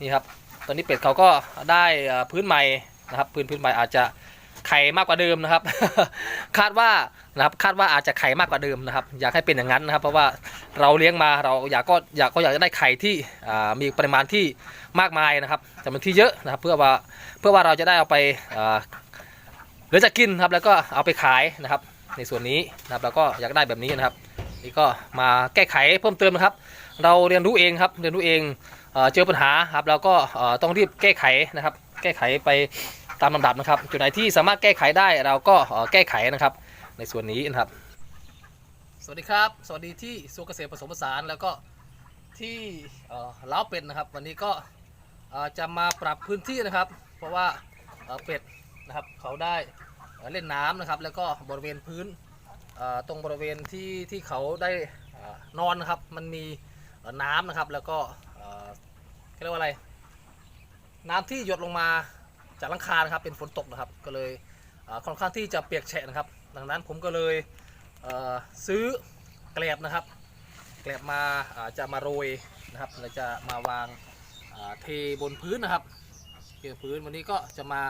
นี่ครับตอนนี้เป็ดเขาก็ได้พื้นใหม่นะครับ พื้นพื้นใหม่อาจจะไข่มากกว่าเดิมนะครับ คาดว่านะครับคาดว่าอาจจะไข่มากกว่าเดิมนะครับ อยากให้เป็นอย่างนั้นนะครับ เพราะว่าเราเลี้ยงมาเราอยากก็อยากก็อยากจะได้ไข่ที่มีปริมาณที่มากมายนะครับจำนวนที่เยอะนะครับ เพื่อว่าเพื่อว่าเราจะได้เอาไปหลือจะกินครับแล้วก็เอาไปขายนะครับ ในส่วนนี้นะครับแล้วก็อยากได้แบบนี้นะครับ นี่ก็มาแก้ไขเพิ่มเติมนะครับ เราเรียนรู้เองครับเรียนรู้เอง เจอปัญหาครับเราก็ต้องรีบแก้ไขนะครับ แก้ไขไปตามลำดับนะครับ จุดไหนที่สามารถแก้ไขได้เราก็แก้ไขนะครับ ในส่วนนี้นะครับ สวัสดีครับ สวัสดีที่สุกเกษตรผสมผสานแล้วก็ที่เล้าเป็ดนะครับ วันนี้ก็จะมาปรับพื้นที่นะครับ เพราะว่าเป็ดนะครับเขาได้เล่นน้ำนะครับ แล้วก็บริเวณพื้นตรงบริเวณที่ที่เขาได้นอนนะครับ มันมีน้ำนะครับ แล้วก็ อเขาเรียกว่าอะไร น้ำที่หยดลงมาจากหลังคานะครับเป็นฝนตกนะครับ ก็เลยค่อนข้างที่จะเปียกแฉะนะครับ ดังนั้นผมก็เลยเซื้อแกลบนะครับ แกลบมาจะมาโรยนะครับแล้วจะมาวางาเทบนพื้นนะครับเทบพื้นวันนี้ก็จะมา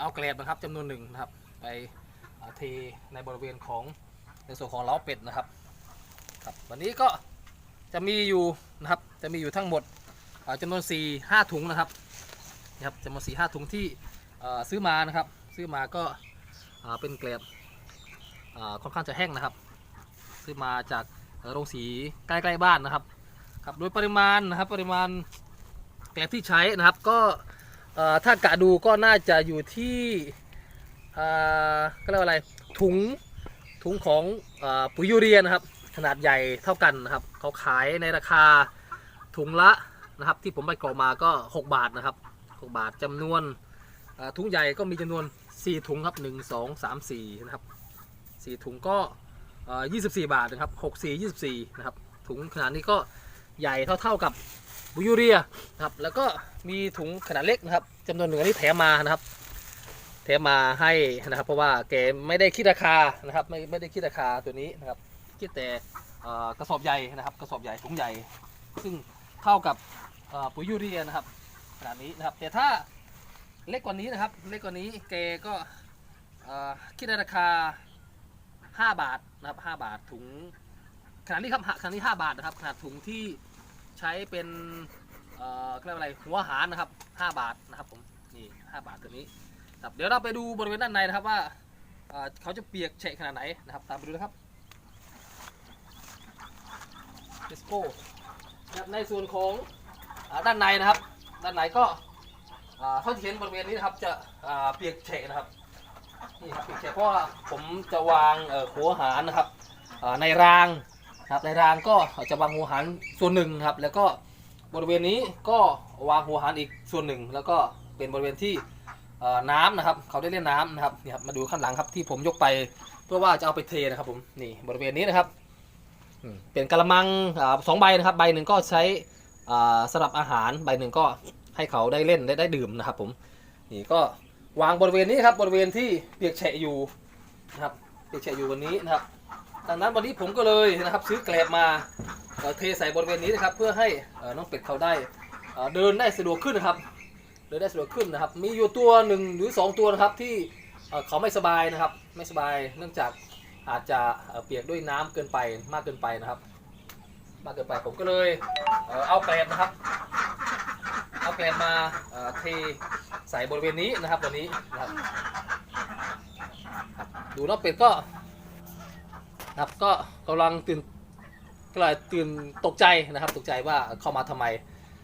เอาแกลบนะครับจำนวนหนึ่งนะครับ ไปเทในบริเวณของในส่วนของเล้าเป็ดนะครับครับวันนี้ก็ จะมีอยู่นะครับ จะมีอยู่ทั้งหมดจำนวน4 5ถุงนะครับนะครับจำนวน4 5ถุงที่ซื้อมานะครับ ซื้อมาก็เป็นแกลบอ่าค่อนข้างจะแห้งนะครับ ซื้อมาจากโรงสีใกล้ๆบ้านนะครับครับ โดยปริมาณนะครับปริมาณแกลบที่ใช้นะครับ ก็ถ้ากะดูก็น่าจะอยู่ที่ก็เรียกว่าอะไรถุงถุงของอปุ๋ยยูเรียนะครับ ขนาดใหญ่เท่ากันนะครับเขาขายในราคาถุงละนะครับ ที่ผมไปกรอกมาก็ 6 บาทนะครับ 6 บาทจำนวนถุงใหญ่ก็มีจำนวน 4 ถุงครับ 1 2 3 4 นะครับ 4 ถุงก็เอ่อ24 บาทนะครับ 6 4 24 นะครับ ถุงขนาดนี้ก็ใหญ่เท่าๆกับปุ๋ยยูเรียนะครับ แล้วก็มีถุงขนาดเล็กนะครับจำนวนหนึ่งอันนี้แถมมานะครับเทปมาให้นะครับ เพราะว่าแกไม่ได้คิดราคานะครับ ไม่ไม่ได้คิดราคาตัวนี้นะครับ คิดแต่กระสอบใหญ่นะครับ กระสอบใหญ่ถุงใหญ่ ซึ่งเท่ากับปุ๋ยยูเรียนะครับขนาดนี้นะครับ แต่ถ้าเล็กกว่านี้นะครับ เล็กกว่านี้แกก็คิดในราคา 5 บาทนะครับ 5 บาทถุงขนาดนี้ครับขนาดนี้ 5 บาทนะครับ ขนาดถุงที่ใช้เป็นเอ่อเรียกว่าอะไรหัวหารนะครับ 5 บาทนะครับผมนี่ 5 บาทตัวนี้ครับเดี๋ยวเราไปดูบริเวณด้านในนะครับว่าเขาจะเปียกเฉะขนาดไหนนะครับ ตามไปดูนะครับ Let's go นะครับในส่วนของอาด้านในนะครับ ด้านในก็อ่าเท่าที่เห็นบริเวณนี้นะครับจะอ่าเปียกเฉะนะครับนี่ครับเปียกเฉะเพราะว่าผมจะวางเอ่อหัวหารนะครับอ่าในรางนะครับในรางก็จะวางหัวหารส่วนหนึ่งครับ แล้วก็บริเวณนี้ก็วางหัวหารอีกส่วนหนึ่ง แล้วก็เป็นบริเวณที่เอ่อน้ำนะครับ เขาได้เล่นน้ำนะครับนี่ครับมาดูข้างหลังครับที่ผมยกไปเพื่อว่าจะเอาไปเทนะครับผมนี่บริเวณนี้นะครับ อืมเป็นกระมังอสองใบนะครับ ใบหนึ่งก็ใช้สำหรับอาหาร ใบหนึ่งก็ให้เขาได้เล่นได้ได้ดื่มนะครับผม นี่ก็วางบริเวณนี้ครับบริเวณที่เปียกแฉะอยู่นะครับเปียกแฉะอยู่วันนี้นะครับ ดังนั้นวันนี้ผมก็เลยนะครับซื้อแกลบมาเทใส่บริเวณนี้นะครับ เพื่อให้น้องเป็ดเขาได้เดินได้สะดวกขึ้นนะครับ เดินได้สะดวกขึ้นนะครับ มีอยู่ตัวหนึ่งหรือ 2 ตัวนะครับที่เขาไม่สบายนะครับ ไม่สบายเนื่องจาก อาจจะเปียกด้วยน้ำเกินไปมากเกินไปนะครับ มากเกินไปผมก็เลยเอาแกลบนะครับ เอาแกลบมาเทใส่บริเวณนี้นะครับวันนี้นะครับ ดูน้องเป็ดก็นะครับก็กำลังตื่นก็เลยตื่นตกใจนะครับ ตกใจว่าเข้ามาทำไม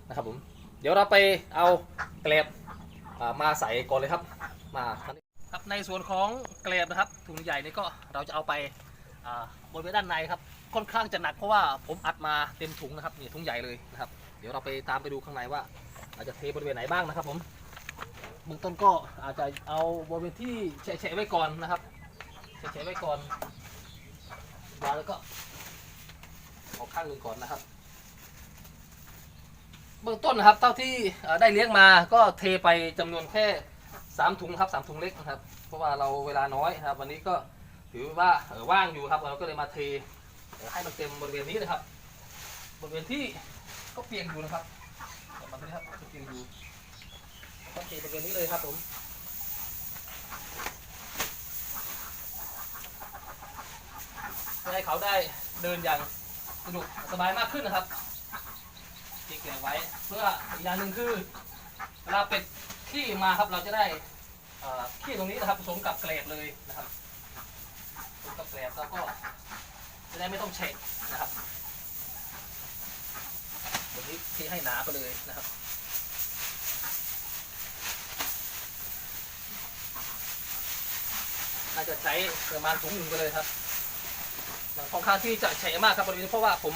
นะครับผมเดี๋ยวเราไปเอาเกลบมาใส่ก่อนเลยครับ มา ครับในส่วนของเกลบนะครับถุงใหญ่นี่ก็เราจะเอาไปบริเวณด้านในครับค่อนข้างจะหนักเพราะว่าผมอัดมาเต็มถุงนะครับนี่ถุงใหญ่เลยนะครับ เดี๋ยวเราไปตามไปดูข้างในว่าอาจจะเทบริเวณไหนบ้างนะครับผมเบื้องต้นก็อาจจะเอาบริเวณที่แฉะไว้ก่อนนะครับแฉะไว้ก่อนวางแล้วก็เอาข้างหนึ่งก่อนนะครับ เบื้องต้นนะครับเท่าที่ได้เลี้ยงมาก็เทไปจำนวนแค่ สามถุงครับสามถุงเล็กนะครับ เพราะว่าเราเวลาน้อยนะครับ วันนี้ก็ถือว่าเออว่างอยู่ครับ เราก็เลยมาเทให้มันเต็มบริเวณนี้นะครับ บริเวณที่ก็เปียกอยู่นะครับเดี๋ยวมาดูนะครับเปียกอยู่ที่บริเวณนี้เลยครับผมเพื่อให้เขาได้เดินอย่างสนุกสบายมากขึ้นนะครับที่เก็บไว้เพื่ออีกอย่างหนึ่งคือเวลาเป็ด ขี้มาครับเราจะได้เอ่อขี้ตรงนี้นะครับผสมกับเกล็ดเลยนะครับผสมกับเกล็ดแล้วก็จะได้ไม่ต้องเช็คนะครับวันนี้ที่ให้หนาไปเลยนะครับน่าจะใช้ประมาณถุงหนึ่งไปเลยครับค่อนข้างที่จะแฉะมากครับบริเวณเพราะว่าผม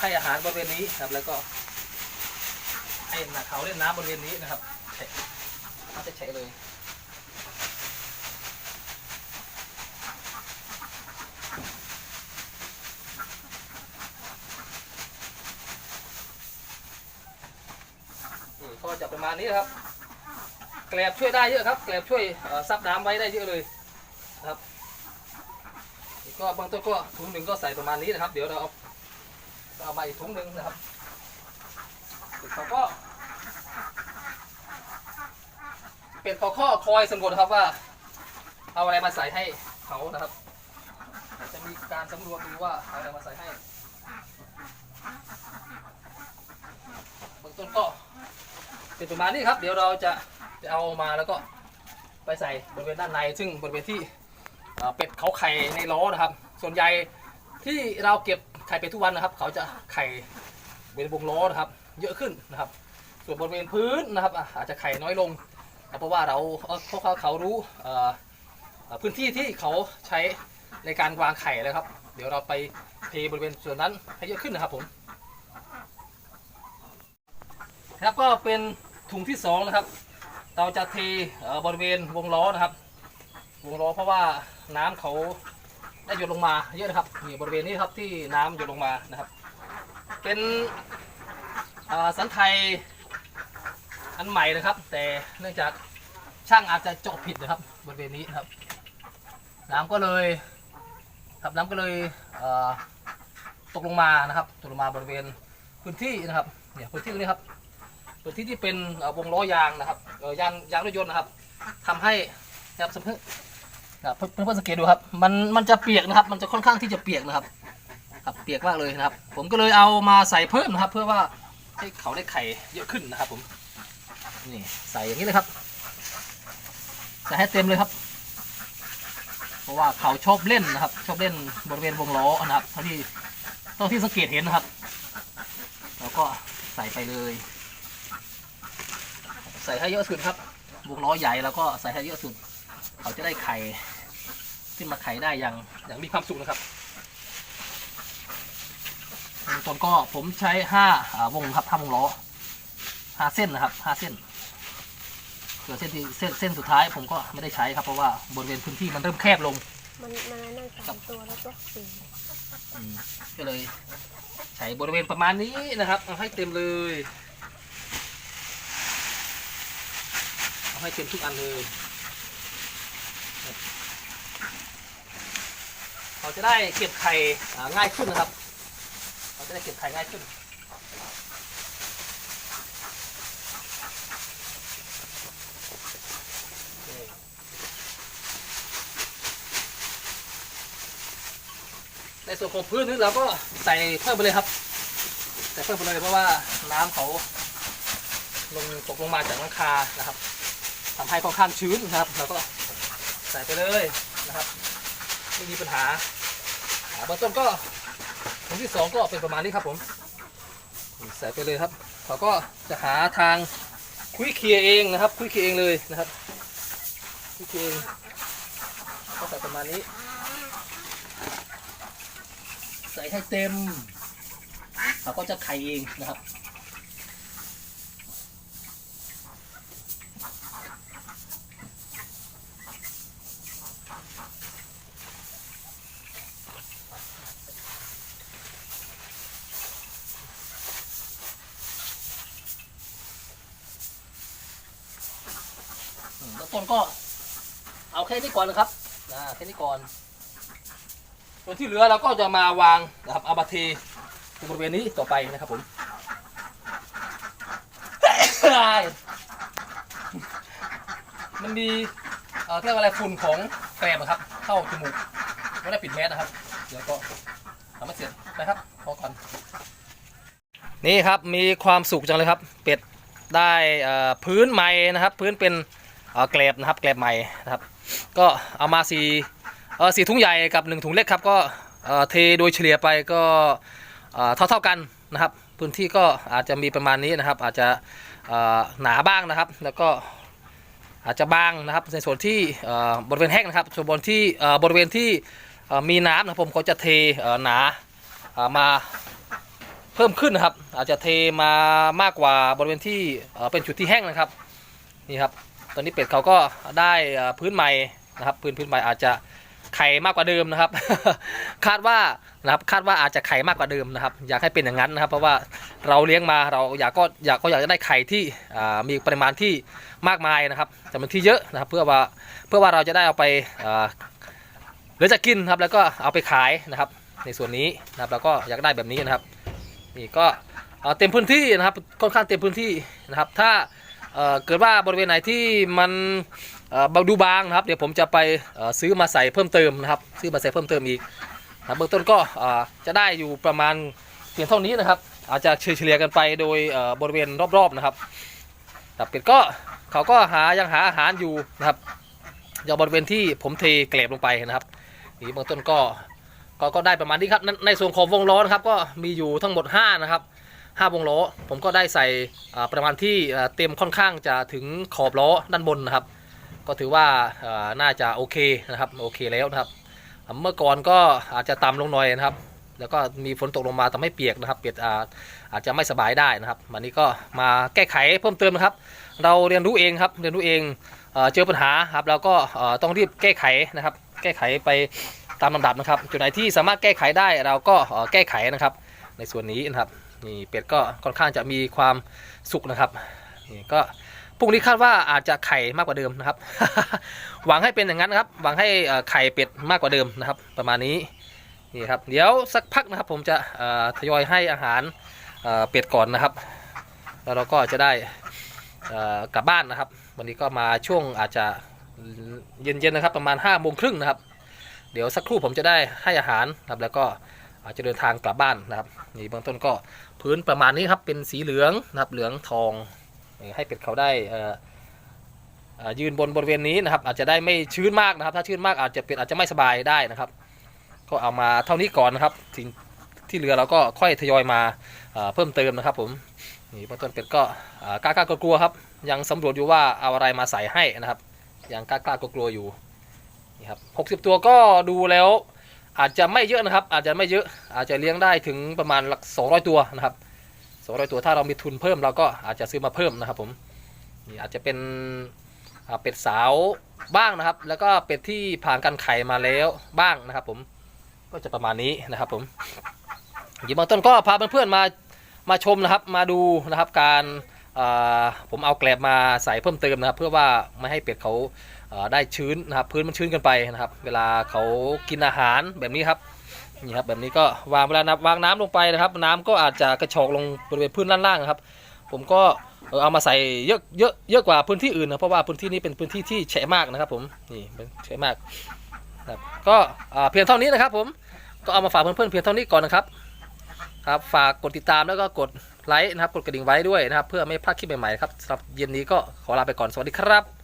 ให้อาหารบริเวณนี้ครับ แล้วก็ให้เขาเล่นน้ำบริเวณนี้นะครับ ฉะน่าจะแฉะเลยก็จะประมาณนี้ครับ แกลบช่วยได้เยอะครับ แกลบช่วยซับน้ำไว้ได้เยอะเลยนะครับก็บางต้นก็ถุงหนึ่งก็ใส่ประมาณนี้นะครับ เดี๋ยวเราเอาเอามาอีกถุงหนึ่งนะครับเขาก็ เป็นข้อข้อคอยสำรวจครับว่า เอาอะไรมาใส่ให้เขานะครับ จะมีการสำรวจดูว่าเอาอะไรมาใส่ให้เบื้องต้นก็เป็นประมาณนี้ครับ เดี๋ยวเราจะจะเอามาแล้วก็ไปใส่บริเวณด้านใน ซึ่งบริเวณที่เป็ดเขาไข่ในล้อนะครับ ส่วนใหญ่ที่เราเก็บไข่เป็ดทุกวันนะครับ เขาจะไข่บริเวณวงล้อนะครับ เยอะขึ้นนะครับ ส่วนบริเวณพื้นนะครับอาจจะไข่น้อยลง เพราะว่าเราเอ่อเพราเขาเขารู้พื้นที่ที่เขาใช้ในการวางไข่แล้วครับ เดี๋ยวเราไปเทบริเวณส่วนนั้นให้เยอะขึ้นนะครับผมครับก็เป็นถุงที่สองนะครับ เราจะเทบริเวณวงล้อนะครับ วงล้อเพราะว่าน้ำเขาได้หยดลงมาเยอะนะครับนี่บริเวณนี้ครับที่น้ำหยดลงมานะครับ เป็นสันไทย อันใหม่นะครับ แต่เนื่องจากช่างอาจจะเจาะผิดนะครับบริเวณนี้นะครับ น้ำก็เลยครับน้ำก็เลยเตกลงมานะครับตกลงมาบริเวณพื้นที่นะครับเนี่ยพื้นที่ตรงนี้ครับพื้นที่ที่เป็นวงล้อยางนะครับยางยางรถยนต์นะครับทำให้ครับสมมตินะครับเพื่อนเพื่อนสังเกตดูครับมันมันจะเปียกนะครับ มันจะค่อนข้างที่จะเปียกนะครับครับเปียกมากเลยนะครับ ผมก็เลยเอามาใส่เพิ่มนะครับ เพื่อว่าให้เขาได้ไข่เยอะขึ้นนะครับผม นี่ใส่อย่างนี้เลยครับ ใส่ให้เต็มเลยครับ เพราะว่าเขาชอบเล่นนะครับ ชอบเล่นบริเวณวงล้อนะครับเท่าที่เท่าที่สังเกตเห็นนะครับ แล้วก็ใส่ไปเลย ใส่ให้เยอะสุดครับวงล้อใหญ่แล้วก็ใส่ให้เยอะสุด เขาจะได้ไข่ขึ้นมาไข่ได้อย่างอย่างมีความสุขนะครับตอนก็ผมใช้ห้าอ่าวงครับห้าวงล้อห้าเส้นนะครับห้าเส้น ส่วนเส้นที่เส้นเส้นสุดท้ายผมก็ไม่ได้ใช้ครับเพราะว่าบริเวณพื้นที่มันเริ่มแคบลงมันมันนั่นสามตัวแล้วก็สี่อืมก็เลยใช้บริเวณประมาณนี้นะครับ เอาให้เต็มเลยเอาให้เต็มทุกอันเลยเราจะได้เก็บไข่อ่าง่ายขึ้นนะครับ เราจะได้เก็บไข่ง่ายขึ้นนี่ ในส่วนของพื้นนี่เราก็ใส่เพิ่มไปเลยครับ ใส่เพิ่มไปเลยเพราะว่าน้ำเขาลงตกลงมาจากหลังคานะครับทำให้ค่อนข้างชื้นนะครับเราก็ใส่ไปเลยนะครับไม่มีปัญหาเบื้องต้นก็ถุงที่สองก็เป็นประมาณนี้ครับผมใส่ไปเลยครับเขาก็จะหาทางคุยเคลียเองนะครับ คุยเคลียเองเลยนะครับคุยเคลียเองก็ใส่ประมาณนี้ ใส่ให้เต็มเขาก็จะไข่เองนะครับต้นก็เอาแค่นี้ก่อนนะครับ อ่า แค่นี้ก่อน ส่วนที่เหลือเราก็จะมาวางนะครับเอามาเทตรงบริเวณนี้ต่อไปนะครับผมมันมีเอ่อเรียกว่าอะไรฝุ่นของแกลบอะครับ เข้าจมูกไม่ได้ปิดแมสนะครับ เดี๋ยวก็ทำให้เสร็จนะครับพอก่อนนี่ครับมีความสุขจังเลยครับ เป็ดได้พื้นใหม่นะครับ พื้นเป็นแกลบนะครับ แกลบใหม่นะครับ ก็เอามาสี่ สี่ถุงใหญ่กับหนึ่งถุงเล็กครับก็เทโดยเฉลี่ยไปก็เอ่อเท่ากันนะครับ พื้นที่ก็อาจจะมีประมาณนี้นะครับ อาจจะหนาบ้างนะครับ แล้วก็อาจจะบางนะครับในส่วนที่บริเวณแห้งนะครับ ส่วนบนที่บริเวณที่มีน้ำนะผมก็จะเทหนามาเพิ่มขึ้นนะครับ อาจจะเทมามากกว่าบริเวณที่เป็นจุดที่แห้งนะครับนี่ครับตอนนี้เป็ดเขาก็ได้พื้นใหม่นะครับ พื้นพื้นใหม่อาจจะ ไข่มากกว่าเดิมนะครับ คาดว่านะครับคาดว่าอาจจะไข่มากกว่าเดิมนะครับ อยากให้เป็นอย่างนั้นนะครับ เพราะว่าเราเลี้ยงมาเราอยากก็อยากก็อยากจะได้ไข่ที่มีปริมาณที่มากมายนะครับจำนวนที่เยอะนะครับ เพื่อว่าเพื่อว่าเราจะได้เอาไปหลือจะกินครับแล้วก็เอาไปขายนะครับ ในส่วนนี้นะครับเราก็อยากได้แบบนี้นะครับนี่ก็เต็มพื้นที่นะครับค่อนข้างเต็มพื้นที่นะครับ ถ้าเกิดว่าบริเวณไหนที่มัน ดูบางนะครับ เดี๋ยวผมจะไปซื้อมาใส่เพิ่มเติมนะครับ ซื้อมาใส่เพิ่มเติมอีกนะบเบื้องต้นก็จะได้อยู่ประมาณเพียงเท่านี้นะครับ อาจจะเฉลี่ยกันไปโดยบริเวณรอบๆนะครับแต่เป็ดก็เขาก็หายังหาอาหารอยู่นะครับอย่างบริเวณที่ผมเทเกล็บลงไปนะครับนี่เบื้องต้นก็ก็ก็ได้ประมาณนี้ครับ ในในส่วนของวงล้อนะครับก็มีอยู่ทั้งหมด 5 นะครับ 5 วงล้อผมก็ได้ใส่ประมาณที่เต็มค่อนข้างจะถึงขอบล้อด้านบนนะครับ ก็ถือว่าน่าจะโอเคนะครับโอเคแล้วนะครับ เมื่อก่อนก็อาจจะต่ำลงหน่อยนะครับ แล้วก็มีฝนตกลงมาทำให้เปียกนะครับ เปียกอาจจะไม่สบายได้นะครับวันนี้ก็มาแก้ไขเพิ่มเติมนะครับ เราเรียนรู้เองครับเรียนรู้เองเจอปัญหาครับเราก็ต้องรีบแก้ไขนะครับ แก้ไขไปตามลำดับนะครับ จุดไหนที่สามารถแก้ไขได้เราก็แก้ไขนะครับ ในส่วนนี้นะครับนี่เป็ดก็ค่อนข้างจะมีความสุขนะครับนี่ก็ พรุ่งนี้คาดว่าอาจจะไข่มากกว่าเดิมนะครับ หวังให้เป็นอย่างนั้นนะครับ หวังให้ไข่เป็ดมากกว่าเดิมนะครับ ประมาณนี้นี่ครับ เดี๋ยวสักพักนะครับ ผมจะทยอยให้อาหารเป็ดก่อนนะครับ แล้วเราก็จะได้กลับบ้านนะครับ วันนี้ก็มาช่วงอาจจะเย็นๆนะครับ ประมาณ5้าโมงครึ่งนะครับ เดี๋ยวสักครู่ผมจะได้ให้อาหารนะครับแล้วก็อาจจะเดินทางกลับบ้านนะครับนี่เบื้องต้นก็พื้นประมาณนี้ครับเป็นสีเหลืองนะครับเหลืองทอง ให้เป็ดเขาได้ยืนบนบริเวณนี้นะครับ อาจจะได้ไม่ชื้นมากนะครับ ถ้าชื้นมากอาจจะเป็ดอาจจะไม่สบายได้นะครับ ก็เอามาเท่านี้ก่อนนะครับท,ที่เหลือเราก็ค่อยทยอยมาเอ่อเพิ่มเติมนะครับ ผมนี่เบื้องต้นเป็ดก็อ่ากล้ากลัวครับ ยังสำรวจอยู่ว่าเอาอะไรมาใส่ให้นะครับ ยังกล้าๆกลัวอยู่นี่ครับหกสิบตัวก็ดูแล้วอาจจะไม่เยอะนะครับ อาจจะไม่เยอะอาจจะเลี้ยงได้ถึงประมาณหลักสองร้อยตัวนะครับ สองร้อยตัวถ้าเรามีทุนเพิ่มเราก็อาจจะซื้อมาเพิ่มนะครับผมนี่อาจจะเป็นเป็ดสาวบ้างนะครับ แล้วก็เป็ดที่ผ่านการไข่มาแล้วบ้างนะครับ ผมก็จะประมาณนี้นะครับ ผมหยิบบางต้นก็พาเพื่อนๆมามาชมนะครับ มาดูนะครับ การผมเอาแกลบมาใส่เพิ่มเติมนะครับ เพื่อว่าไม่ให้เป็ดเขาได้ชื้นนะครับ พื้นมันชื้นกันไปนะครับ เวลาเขากินอาหารแบบนี้ครับ นี่ครับแบบนี้ก็วางเวลานับวางน้ำลงไปนะครับ น้ำก็อาจจะกระชอกลงบริเวณพื้นล่างนะครับผมก็เอามาใส่เยอะเยอะเยอะกว่าพื้นที่อื่นนะเพราะว่าพื้นที่นี้เป็นพื้นที่ที่แฉะมากนะครับ ผมนี่แฉะมากครับก็เพียงเท่านี้นะครับ ผมก็เอามาฝากเพื่อนๆเพียงเท่านี้ก่อนนะครับครับฝากกดติดตามแล้วก็กดไลค์นะครับ กดกระดิ่งไว้ด้วยนะครับ เพื่อไม่พลาดคลิปใหม่ๆครับสำหรับเย็นนี้ก็ขอลาไปก่อนสวัสดีครับ